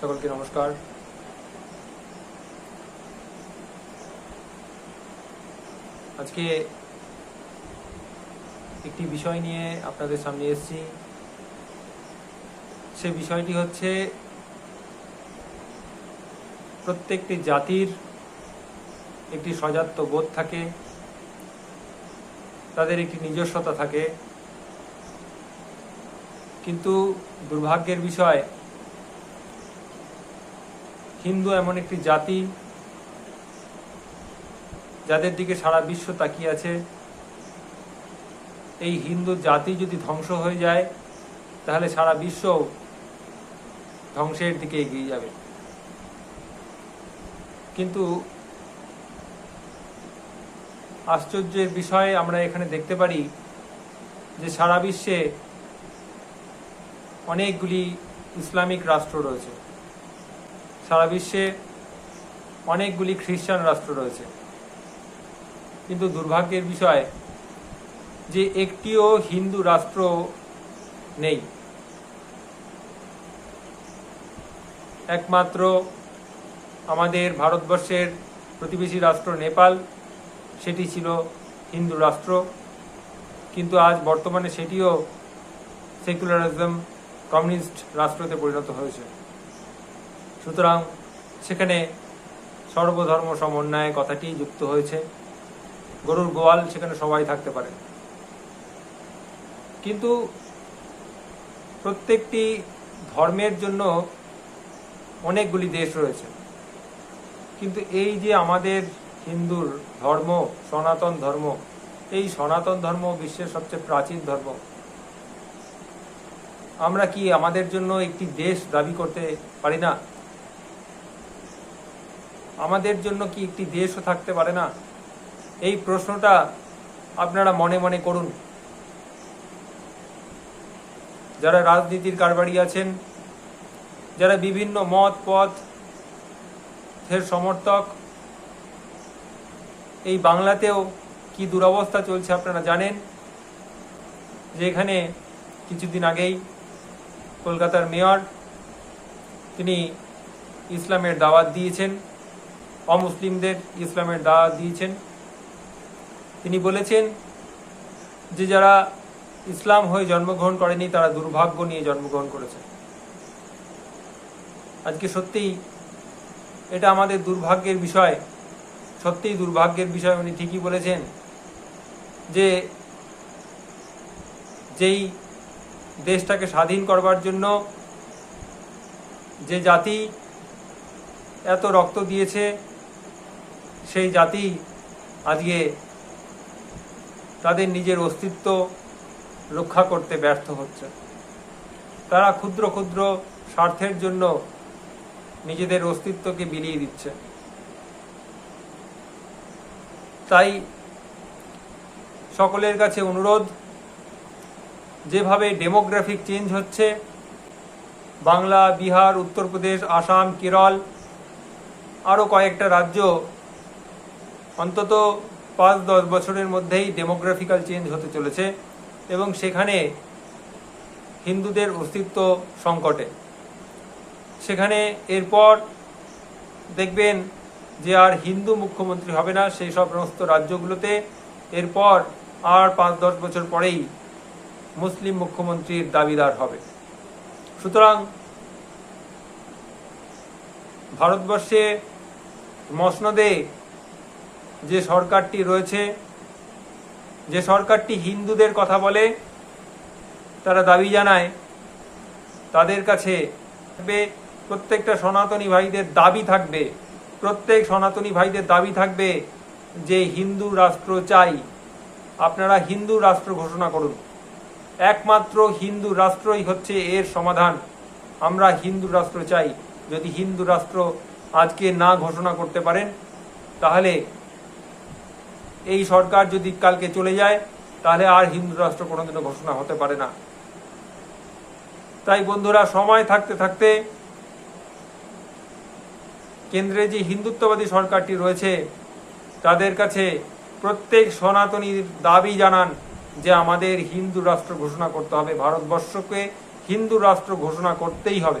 সকলকে নমস্কার। আজকে একটি বিষয় নিয়ে আপনাদের সামনে এসেছি। সে বিষয়টি হচ্ছে প্রত্যেকটি জাতির একটি সজাত্য বোধ থাকে, তাদের একটি নিজস্বতা থাকে। কিন্তু দুর্ভাগ্যের বিষয় হিন্দু এমন একটি জাতি যাদের দিকে সারা বিশ্ব তাকিয়ে আছে। এই হিন্দু জাতি যদি ধ্বংস হয়ে যায়, তাহলে সারা বিশ্ব ধ্বংসের দিকে এগিয়ে যাবে। কিন্তু আশ্চর্যের বিষয়ে আমরা এখানে দেখতে পারি যে সারা বিশ্বে অনেকগুলি ইসলামিক রাষ্ট্র রয়েছে। সারা বিশ্বে অনেকগুলি খ্রিস্টান রাষ্ট্র রয়েছে। কিন্তু দুর্ভাগ্যের বিষয় যে একটিও হিন্দু রাষ্ট্র নেই। একমাত্র আমাদের ভারতবর্ষের প্রতিবেশী রাষ্ট্র নেপাল, সেটি ছিল হিন্দু রাষ্ট্র। কিন্তু আজ বর্তমানে সেটিও সেকুলারিজম, কমিউনিস্ট রাষ্ট্রতে পরিণত হয়েছে। সুতরাং সেখানে সর্বধর্ম সমন্বয় কথাটি যুক্ত হয়েছে। গরুর গোয়াল সেখানে সবাই থাকতে পারে। কিন্তু প্রত্যেকটি ধর্মের জন্য অনেকগুলি দেশ রয়েছে। কিন্তু এই যে আমাদের হিন্দুর ধর্ম, সনাতন ধর্ম, এই সনাতন ধর্ম বিশ্বের সবচেয়ে প্রাচীন ধর্ম, আমরা কি আমাদের জন্য একটি দেশ দাবি করতে পারি না? আমাদের জন্য কি একটি দেশও থাকতে পারে না? এই প্রশ্নটা আপনারা মনে মনে করুন। যারা রাজনীতির কারবারি আছেন, যারা বিভিন্ন মত, পথ এর সমর্থক, এই বাংলাতেও কি দুরবস্থা চলছে আপনারা জানেন? যে এখানে কিছুদিন আগেই কলকাতার মেয়র তিনি ইসলামের দাওয়াত দিয়েছেন। অমুসলিমদের ইসলামের দাওয়াত দিয়েছেন। তিনি বলেছেন যে যারা ইসলাম হয়ে জন্মগ্রহণ করেনি, তারা দুর্ভাগ্য নিয়ে জন্মগ্রহণ করেছে। আজকে সত্যিই এটা আমাদের দুর্ভাগ্যের বিষয়। সত্যিই দুর্ভাগ্যের বিষয়, উনি ঠিকই বলেছেন যে যেই দেশটাকে স্বাধীন করবার জন্য যে জাতি এত রক্ত দিয়েছে সেই জাতি আজকে তাদের নিজের অস্তিত্ব রক্ষা করতে ব্যর্থ হচ্ছে। তারা ক্ষুদ্র ক্ষুদ্র স্বার্থের জন্য নিজেদের অস্তিত্বকে বিলিয়ে দিচ্ছে। তাই সকলের কাছে অনুরোধ, যেভাবে ডেমোগ্রাফিক চেঞ্জ হচ্ছে, বাংলা, বিহার, উত্তরপ্রদেশ, আসাম, কেরল আরও কয়েকটা রাজ্য অন্তত পাঁচ দশ বছরের মধ্যেই ডেমোগ্রাফিক্যাল চেঞ্জ হতে চলেছে এবং সেখানে হিন্দুদের অস্তিত্ব সংকটে। সেখানে এরপর দেখবেন যে আর হিন্দু মুখ্যমন্ত্রী হবে না, সেই সব সমস্ত রাজ্যগুলোতে। এরপর আর পাঁচ দশ বছর পরেই মুসলিম মুখ্যমন্ত্রীর দাবিদার হবে। সুতরাং ভারতবর্ষে মসনদে যে সরকারটি রয়েছে, যে সরকারটি হিন্দুদের কথা বলে, তারা দাবি জানায়, তাদের কাছে প্রত্যেকটা সনাতনী ভাইদের দাবি থাকবে, প্রত্যেক সনাতনী ভাইদের দাবি থাকবে যে হিন্দু রাষ্ট্র চাই। আপনারা হিন্দু রাষ্ট্র ঘোষণা করুন। একমাত্র হিন্দু রাষ্ট্রই হচ্ছে এর সমাধান। আমরা হিন্দু রাষ্ট্র চাই। যদি হিন্দু রাষ্ট্র আজকে না ঘোষণা করতে পারেন, তাহলে এই সরকার যদি কালকে চলে যায়, তাহলে আর হিন্দু রাষ্ট্র কোনোদিনও ঘোষণা হতে পারে না। তাই বন্ধুরা, সময় থাকতে থাকতে কেন্দ্রে যে হিন্দুত্ববাদী সরকারটি রয়েছে, তাদের কাছে প্রত্যেক সনাতনীর দাবি জানান যে আমাদের হিন্দু রাষ্ট্র ঘোষণা করতে হবে। ভারতবর্ষকে হিন্দু রাষ্ট্র ঘোষণা করতেই হবে।